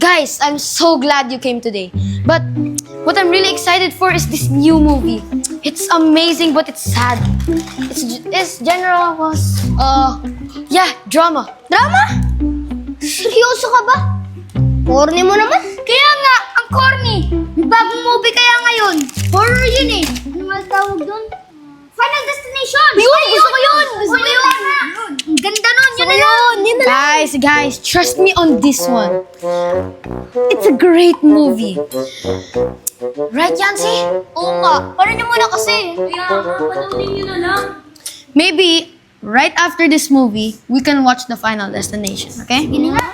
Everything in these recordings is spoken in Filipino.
Guys, I'm so glad you came today. But what I'm really excited for is this new movie. It's amazing, but it's sad. It's, it's general was, uh, yeah, drama. Drama? Seryoso ka ba? Corny mo naman. Kaya nga, ang corny. May bagong movie kaya ngayon. Horror yun eh. Ano nga tawag doon? Final Destination! Yun! Gusto ko yun! Gusto ko yun! Ang ganda nun! Yun na yun! Yun na lang! Guys, guys, trust me on this one. It's a great movie. Right, Yancy? Oo nga. Paano nyo muna kasi? Kaya nga, panoorin nyo na lang. Maybe right after this movie, we can watch the final destination, okay? Hindi nga.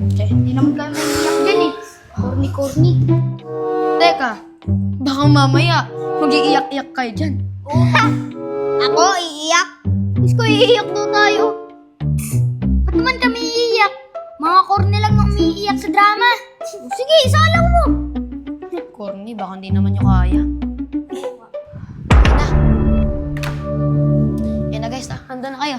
Hindi naman kami iyak dyan eh. Corny-corny. Teka, baka mamaya mag-iiyak-iyak kayo dyan. Ako, iiyak. Gusto ko iiyak daw Sige, isalang mo. Corny, baka hindi naman nyo kaya. Yan na. Yan na guys, ah. handa na kayo.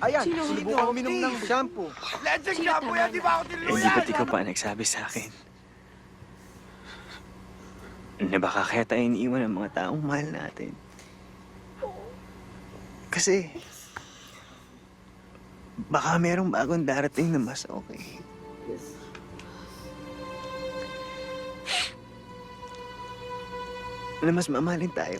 Ayan, sinubukan uminom ng shampoo. Legend shampoo yan, di ba ako Eh, di tinuyan? ba't ikaw pa nagsabi sa akin? Na baka kaya tayo iniiwan ng mga taong mahal natin. Kasi, baka merong bagong darating na mas okay. Na mas mamahalin tayo.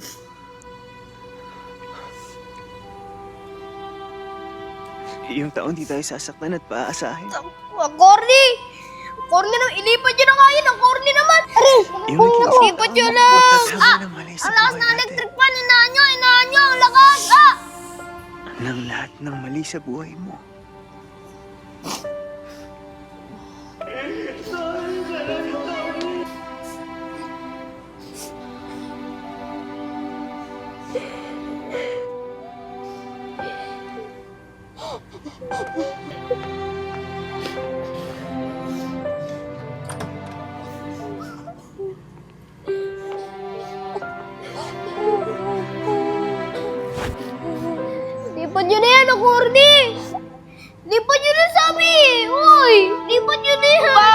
Yung taon di tayo sasaktan at paaasahin. Ang corny! Corny na, ilipat nyo na nga yun. Ang corny naman. Aray! Yung Ilipat nyo ako, lang. magtatama Ah! Ang lakas na ng lahat ng mali sa buhay mo. Lipat nyo na yan, ang corny! Lipat nyo na sabi! Uy! Lipat nyo na yan! Ba?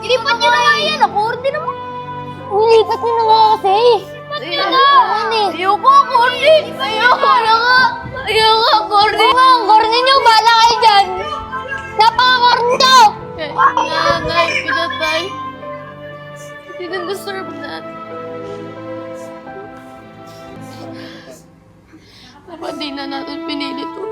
Lipat nyo na nga yan, ang corny naman! Uy, lipat nyo na nga kasi! Lipat nyo na! Ayoko, corny! Ayoko na nga! Ayoko, corny! Oo nga, ang corny nyo, bahala kayo dyan! Napaka-corny nyo! Nanay, pinatay. Didn't deserve that. Pero hindi na natin pinili to.